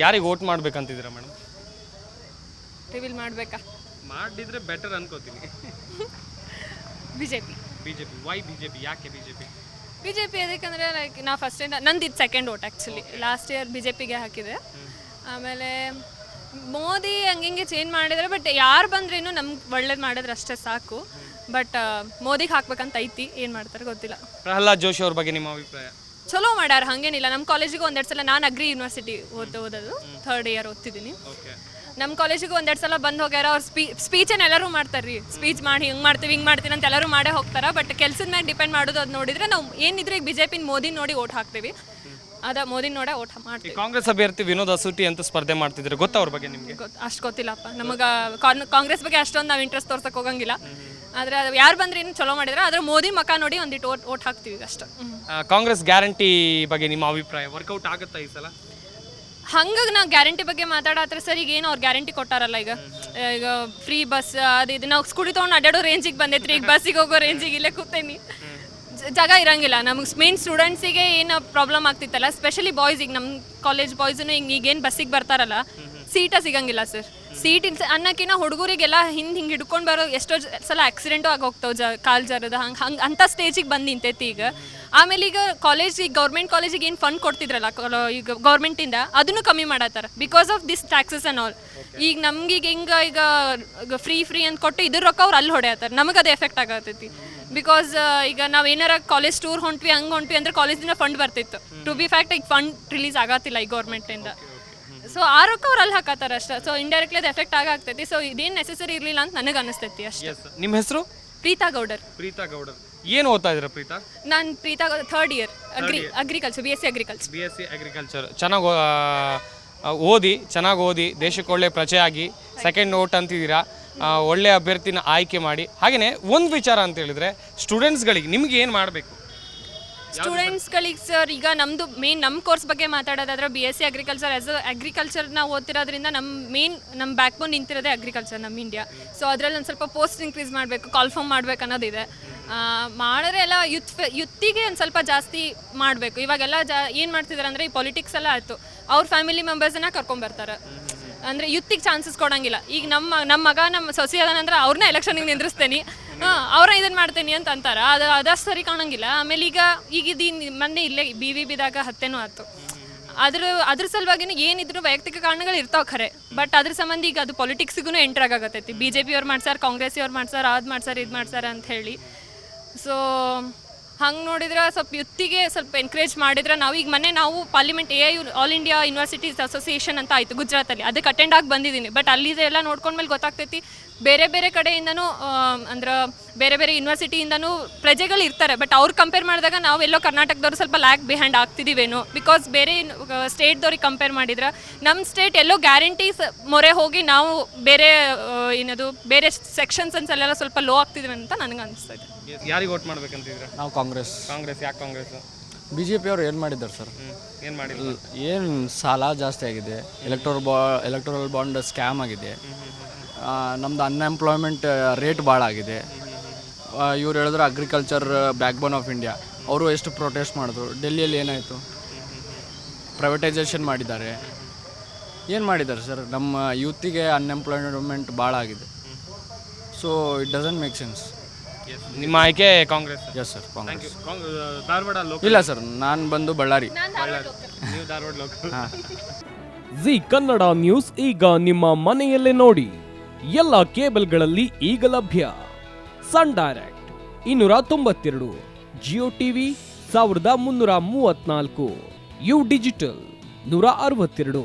ಯಾರಿಗೆ vote ಮಾಡ್ಬೇಕಂತಿದ್ದೀರಾ madam? Reveal ಮಾಡಬೇಕಾ? ಮಾಡಿದ್ರೆ ಬೆಟರ್ ಅನ್ಕೋತೀನಿ. B J P B J P why B J P ಯಾಕೆ B J P B J P ಅದಕ್ಕಂದರೆ like ನಾ first ಇಂದ ನಂದು ಇದು second vote actually last year B J ಪಿಗೆ ಹಾಕಿದೆ ಆಮೇಲೆ ಮೋದಿ ಹಂಗಿಂಗೆ ಚೇಂಜ್ ಮಾಡಿದರೆ ಬಟ್ ಯಾರು ಬಂದ್ರೇನು ನಮ್ಗೆ ಒಳ್ಳೇದು ಮಾಡಿದ್ರೆ ಅಷ್ಟೇ ಸಾಕು. ಬಟ್ ಮೋದಿಗೆ ಹಾಕ್ಬೇಕಂತ ಐತಿ. ಏನು ಮಾಡ್ತಾರೆ ಗೊತ್ತಿಲ್ಲ. ಪ್ರಹ್ಲಾದ್ ಜೋಶಿ ಅವ್ರ ಬಗ್ಗೆ ನಿಮ್ಮ ಅಭಿಪ್ರಾಯ? ಚಲೋ ಮಾಡ್ಯಾರ ಹಾಗೇನಿಲ್ಲ. ನಮ್ಮ ಕಾಲೇಜಿಗೂ ಒಂದೆರಡು ಸಲ ನಾನು ಅಗ್ರಿ ಯೂನಿವರ್ಸಿಟಿ ಓದ್ ಓದೋದು. ಥರ್ಡ್ ಇಯರ್ ಓದ್ತಿದ್ದೀನಿ ನಮ್ಮ ಕಾಲೇಜಿಗೆ ಒಂದೆರಡು ಸಲ ಬಂದು ಹೋಗ್ಯಾರ ಅವ್ರು ಸ್ಪೀ ಸ್ಪೀಚನ್ನು ಎಲ್ಲರೂ ಮಾಡ್ತಾರೆ ರೀ ಸ್ಪೀಚ್ ಮಾಡಿ ಹಿಂಗೆ ಮಾಡ್ತೀವಿ ಹಿಂಗೆ ಮಾಡ್ತೀನಿ ಅಂತ ಎಲ್ಲರೂ ಮಾಡೇ ಹೋಗ್ತಾರೆ. ಬಟ್ ಕೆಲ್ಸದ ಮೇಲೆ ಡಿಪೆಂಡ್ ಮಾಡೋದು ಅದು ನೋಡಿದ್ರೆ ನಾವು ಏನಿದ್ರೆ ಈಗ ಬಿ ಜೆ ಪಿನ ಮೋದಿ ನೋಡಿ ಓಟ್ ಹಾಕ್ತೀವಿ. ಅದ ಮೋದಿ ನೋಡ ಓಟ್ ಈ ಮಾಡ್ತೀವಿ ಕಾಂಗ್ರೆಸ್ ಅಭ್ಯರ್ಥಿ ವಿನೋದ್ ಅಸೂಟಿ ಅಂತ ಸ್ಪರ್ಧೆ ಮಾಡ್ತಿದ್ರು. ಗೊತ್ತಾ ಅವ್ರ ಬಗ್ಗೆ ನಿಮಗೆ? ಗೊತ್ತು ಅಷ್ಟು ಗೊತ್ತಿಲ್ಲಪ್ಪ. ನಮಗೆ ಕಾಂಗ್ರೆಸ್ ಬಗ್ಗೆ ಅಷ್ಟೊಂದು ನಾವು ಇಂಟ್ರೆಸ್ಟ್ ತೋರ್ಸಕ್ ಹೋಗಂಗಿಲ್ಲ. ಆದ್ರೆ ಯಾರು ಬಂದ್ರೆ ಇನ್ನು ಚಲೋ ಮಾಡಿದ್ರೆ ಆದ್ರೆ ಮೋದಿ ಮಕ ನೋಡಿ ಒಂದಿಟ್ಟು ಓಟ್ ಓಟ್ ಹಾಕ್ತೀವಿ ಅಷ್ಟು. ಹ್ಞೂ ಕಾಂಗ್ರೆಸ್ ಗ್ಯಾರಂಟಿ ಬಗ್ಗೆ ನಿಮ್ಮ ಅಭಿಪ್ರಾಯ? ವರ್ಕೌಟ್ ಆಗುತ್ತಾ ಈ ಸಲ? ಹಂಗ ನಾವು ಗ್ಯಾರಂಟಿ ಬಗ್ಗೆ ಮಾತಾಡತ್ರ ಸರ್ ಈಗ ಏನು ಅವ್ರು ಗ್ಯಾರಂಟಿ ಕೊಟ್ಟಾರಲ್ಲ ಈಗ. ಈಗ ಫ್ರೀ ಬಸ್ ಅದು ಇದು ನಾವು ಸ್ಕೂಟಿ ತೊಗೊಂಡು ಅಡ್ಡಾಡೋ ರೇಂಜಿಗೆ ಬಂದೈತ್ರಿ. ಈಗ ಬಸ್ಸಿಗೆ ಹೋಗೋ ರೇಂಜಿಗೆ ಇಲ್ಲೇ ಕೂತೇನಿ. ಜಾಗ ಇರಂಗಿಲ್ಲ. ನಮಗೆ ಮೇನ್ ಸ್ಟೂಡೆಂಟ್ಸಿಗೆ ಏನು ಪ್ರಾಬ್ಲಮ್ ಆಗ್ತಿತ್ತಲ್ಲ ಸ್ಪೆಷಲಿ ಬಾಯ್ಸಿಗೆ ನಮ್ಮ ಕಾಲೇಜ್ ಬಾಯ್ಸನ್ನು ಈಗ ಈಗೇನು ಬಸ್ಸಿಗೆ ಬರ್ತಾರಲ್ಲ ಸೀಟ ಸಿಗಂಗಿಲ್ಲ ಸರ್ ಸೀಟ್ ಇಲ್ಸ ಅನ್ನಕ್ಕಿಂತ ಹುಡುಗರಿಗೆಲ್ಲ ಹಿಂದೆ ಹಿಂಗೆ ಹಿಡ್ಕೊಂಡು ಬರೋ ಎಷ್ಟೋ ಜ- ಸಲ ಆಕ್ಸಿಡೆಂಟು ಆಗಿ ಹೋಗ್ತಾವೆ ಜ ಕಾಲ್ ಜರದ ಹಂಗೆ ಹಂಗೆ ಅಂಥ ಸ್ಟೇಜಿಗೆ ಬಂದು ನಿಂತೈತಿ ಈಗ. ಆಮೇಲೆ ಈಗ ಕಾಲೇಜ್ ಈಗ ಗೌರ್ಮೆಂಟ್ ಕಾಲೇಜಿಗೆ ಏನು ಫಂಡ್ ಕೊಡ್ತಿದ್ರಲ್ಲ ಕಾಲ- ಈಗ ಗೌರ್ಮೆಂಟಿಂದ ಅದನ್ನು ಕಮ್ಮಿ ಮಾಡತ್ತಾರ because of this taxes and all ಈಗ ನಮ್ಗೆ ಈಗ ಹಿಂಗೆ ಈಗ ಫ್ರೀ ಫ್ರೀ ಅಂತ ಕೊಟ್ಟು ಇದ್ರ ರೊಕ್ಕ ಅವ್ರು ಅಲ್ಲಿ ಹೊಡೆಯತ್ತಾರೆ ನಮಗೆ ಅದು ಎಫೆಕ್ಟ್ ಆಗತ್ತೈತಿ. ಬಿಕಾಸ್ ಈಗ ನಾವು ಏನಾರ ಕಾಲೇಜ್ ಟೂರ್ ಹೊಂಟ್ವಿ ಹಂಗೆ ಹೊಂಟ್ವಿ ಅಂದ್ರೆ ಕಾಲೇಜಿಂದ ಫಂಡ್ ಬರ್ತಿತ್ತು. ಟು ಬಿ ಫ್ಯಾಕ್ಟ್ ಈಗ ಫಂಡ್ ರಿಲೀಸ್ ಆಗತ್ತಿಲ್ಲ ಈ ಗೌರ್ಮೆಂಟಿಂದ ಸೊ ಆರೋಗ್ಯ ಅವ್ರು ಅಲ್ಲಿ ಹಾಕತ್ತಾರ ಅಷ್ಟೇ. ಸೊ ಇಂಡೈರೆಕ್ಟ್ಲಿ ಅದು ಎಫೆಕ್ಟ್ ಆಗಾಗ್ತೈತಿ ಸೊ ಇದೇನು ನೆಸೆಸರಿ ಇರಲಿಲ್ಲ ಅಂತ ನನಗೆ ಅನಿಸ್ತೈತಿ ಅಷ್ಟೇ. ಎಸ್ ನಿಮ್ಮ ಹೆಸರು? ಪ್ರೀತಾ ಗೌಡರ್. ಪ್ರೀತಾ ಗೌಡರ್. ಏನು ಓದ್ತಾ ಇದ್ದೀರಾ ಪ್ರೀತಾ? ನಾನು Preetha third year agri agriculture B S C agriculture B S C agriculture ಚೆನ್ನಾಗಿ ಓದಿ ಚೆನ್ನಾಗಿ ಓದಿ ದೇಶಕ್ಕೆ ಒಳ್ಳೆ ಪ್ರಜೆ ಆಗಿ ಸೆಕೆಂಡ್ ಓಟ್ ಅಂತಿದ್ದೀರಾ. ಆ, ಒಳ್ಳೆ ಅಭ್ಯರ್ಥಿನ ಆಯ್ಕೆ ಮಾಡಿ. ಹಾಗೆಯೇ ಒಂದು ವಿಚಾರ ಅಂತ ಹೇಳಿದ್ರೆ ಸ್ಟೂಡೆಂಟ್ಸ್ಗಳಿಗೆ ನಿಮ್ಗೆ ಏನು ಮಾಡಬೇಕು? ಸ್ಟೂಡೆಂಟ್ಸ್ಗಳಿಗೆ ಸರ್, ಈಗ ನಮ್ಮದು ಮೇನ್ ನಮ್ಮ ಕೋರ್ಸ್ ಬಗ್ಗೆ ಮಾತಾಡೋದಾದ್ರೆ B S C agriculture as ಅಗ್ರಿಕಲ್ಚರ್ನ ಓದ್ತಿರೋದ್ರಿಂದ ನಮ್ಮ ಮೇನ್ ನಮ್ಮ ಬ್ಯಾಕ್ ಬೋನ್ ನಿಂತಿರೋದೇ ಅಗ್ರಿಕಲ್ಚರ್ ನಮ್ಮ ಇಂಡಿಯಾ ಸೊ ಅದರಲ್ಲಿ ಒಂದು ಸ್ವಲ್ಪ ಪೋಸ್ಟ್ ಇನ್ಕ್ರೀಸ್ ಮಾಡಬೇಕು ಕಾಲ್ಫಾರ್ಮ್ ಮಾಡ್ಬೇಕು ಅನ್ನೋದಿದೆ. ಮಾಡಿದ್ರೆ ಎಲ್ಲ ಯುತ್ ಯುತ್ತಿಗೆ ಒಂದು ಸ್ವಲ್ಪ ಜಾಸ್ತಿ ಮಾಡಬೇಕು. ಇವಾಗೆಲ್ಲ ಜಾ, ಏನು ಮಾಡ್ತಿದ್ದಾರೆ ಅಂದರೆ ಈ ಪೊಲಿಟಿಕ್ಸ್ ಎಲ್ಲ ಆಯಿತು. ಅವ್ರ ಫ್ಯಾಮಿಲಿ ಮೆಂಬರ್ಸನ್ನ ಕರ್ಕೊಂಬರ್ತಾರೆ ಅಂದರೆ ಯುತ್ತಿಗೆ ಚಾನ್ಸಸ್ ಕೊಡಂಗಿಲ್ಲ. ಈಗ ನಮ್ಮ ನಮ್ಮ ಮಗ, ನಮ್ಮ ಸೊಸಿ ಅದಾನಂದ್ರೆ ಅವ್ರನ್ನ ಎಲೆಕ್ಷನಿಗೆ ನಿಂದ್ರಿಸ್ತೇನೆ. ಅವ್ರ ಇದನ್ನು ಮಾಡ್ತೇನೆ ಅಂತ ಅಂತಾರ. ಅದು ಅದಷ್ಟು ಸರಿ ಕಾಣಂಗಿಲ್ಲ. ಆಮೇಲೆ ಈಗ ಈಗ ಇದು ಮೊನ್ನೆ ಇಲ್ಲೇ ಬಿ ವಿ ಬಿದಾಗ ಹತ್ಯೆನೂ ಆಯ್ತು. ಅದ್ರ ಅದ್ರ ಸಲುವಾಗಿನೂ ಏನಿದ್ರು ವೈಯಕ್ತಿಕ ಕಾರಣಗಳು ಇರ್ತಾವೆ ಖರೆ. ಬಟ್ ಅದ್ರ ಸಂಬಂಧ ಈಗ ಅದು ಪೊಲಿಟಿಕ್ಸ್ಗೂ ಎಂಟರ್ ಆಗತ್ತೈತಿ ಬಿ ಜೆ ಪಿಯವ್ರು ಮಾಡ್ಸಾರ ಕಾಂಗ್ರೆಸ್ ಅವ್ರು ಮಾಡ್ಸಾರ, ಅದು ಮಾಡ್ಸಾರ, ಇದು ಮಾಡ್ಸಾರ ಅಂತ ಹೇಳಿ. ಸೊ ಹಂಗೆ ನೋಡಿದ್ರೆ ಸ್ವಲ್ಪ ಯುತ್ತಿಗೆ ಸ್ವಲ್ಪ ಎನ್ಕರೇಜ್ ಮಾಡಿದ್ರೆ ನಾವು ಈಗ ಮೊನ್ನೆ ನಾವು parliament A I all India universities association ಅಂತ ಆಯಿತು ಗುಜರಾತಲ್ಲಿ. ಅದಕ್ಕೆ ಅಟೆಂಡ್ ಆಗಿ ಬಂದಿದ್ದೀನಿ. ಬಟ್ ಅಲ್ಲಿ ಅಲ್ಲಿದೆಲ್ಲ ನೋಡ್ಕೊಂಡ್ಮೇಲೆ ಗೊತ್ತಾಗ್ತೈತಿ. ಬೇರೆ ಬೇರೆ ಕಡೆಯಿಂದನೂ ಅಂದ್ರೆ ಬೇರೆ ಬೇರೆ ಯೂನಿವರ್ಸಿಟಿಯಿಂದನೂ ಪ್ರಜೆಗಳು ಇರ್ತಾರೆ. ಬಟ್ ಅವ್ರು ಕಂಪೇರ್ ಮಾಡಿದಾಗ ನಾವು ಎಲ್ಲೋ ಕರ್ನಾಟಕದವ್ರು ಸ್ವಲ್ಪ ಲ್ಯಾಕ್ ಬಿಹ್ಯಾಂಡ್ ಆಗ್ತಿದ್ದೀವೇನೋ ಬಿಕಾಸ್ ಬೇರೆ ಸ್ಟೇಟ್ದವ್ರಿಗೆ ಕಂಪೇರ್ ಮಾಡಿದ್ರೆ ನಮ್ಮ ಸ್ಟೇಟ್ ಎಲ್ಲೋ ಗ್ಯಾರಂಟೀಸ್ ಮೊರೆ ಹೋಗಿ ನಾವು ಬೇರೆ ಏನದು ಬೇರೆ ಸೆಕ್ಷನ್ಸ್ ಅಲ್ಲೆಲ್ಲ ಸ್ವಲ್ಪ ಲೋ ಆಗ್ತಿದ್ವಿ ಅಂತ ನನಗೆ ಅನಿಸ್ತಾ ಇದೆ ಯಾರಿಗೆ ವೋಟ್ ಮಾಡ್ಬೇಕಂತಿದ್ರೆ ನಾವು ಕಾಂಗ್ರೆಸ್. ಕಾಂಗ್ರೆಸ್ ಯಾಕೆ ಕಾಂಗ್ರೆಸ್? ಬಿ ಜೆ ಪಿ ಅವರು ಏನು ಮಾಡಿದ್ದಾರೆ ಸರ್? ಏನು ಮಾಡಿಲ್ಲ? ಏನು ಸಾಲ ಜಾಸ್ತಿ ಆಗಿದೆ. ಎಲೆಕ್ಟ್ರಲ್ ಬಾ ಎಲೆಕ್ಟ್ರಲ್ ಬಾಂಡ್ ಸ್ಕ್ಯಾಮ್ ಆಗಿದೆ. ನಮ್ಮದು ಅನ್ಎಂಪ್ಲಾಯ್ಮೆಂಟ್ ರೇಟ್ ಭಾಳ ಆಗಿದೆ. ಇವ್ರು ಹೇಳಿದ್ರೆ agriculture back bone of India ಅವರು ಎಷ್ಟು ಪ್ರೊಟೆಸ್ಟ್ ಮಾಡಿದ್ರು? ಡೆಲ್ಲಿಯಲ್ಲಿ ಏನಾಯಿತು? ಪ್ರೈವೇಟೈಸೇಷನ್ ಮಾಡಿದ್ದಾರೆ. ಏನು ಮಾಡಿದ್ದಾರೆ ಸರ್? ನಮ್ಮ ಯೂತಿಗೆ ಅನ್ಎಂಪ್ಲಾಯ್ಮೆಂಟ್ ಭಾಳ ಆಗಿದೆ. So it doesn't make sense ನಿಮ್ಮ ಆಯ್ಕೆ ಕಾಂಗ್ರೆಸ್ ಎಸ್ ಸರ್ ಕಾಂಗ್ರೆಸ್. ಧಾರವಾಡ ಇಲ್ಲ ಸರ್ ನಾನು ಬಂದು ಬಳ್ಳಾರಿ. ಧಾರವಾಡ ಜಿ ಕನ್ನಡ ನ್ಯೂಸ್ ಈಗ ನಿಮ್ಮ ಮನೆಯಲ್ಲೇ ನೋಡಿ. ಎಲ್ಲ ಕೇಬಲ್ಗಳಲ್ಲಿ ಈಗ ಲಭ್ಯ. ಸನ್ ಡೈರೆಕ್ಟ್ ಇನ್ನೂರ ತೊಂಬತ್ತೆರಡು ಜಿಯೋ ಟಿವಿ ಸಾವಿರದ ಮುನ್ನೂರ ಮೂವತ್ನಾಲ್ಕು ಯು ಡಿಜಿಟಲ್ ನೂರ ಅರವತ್ತೆರಡು.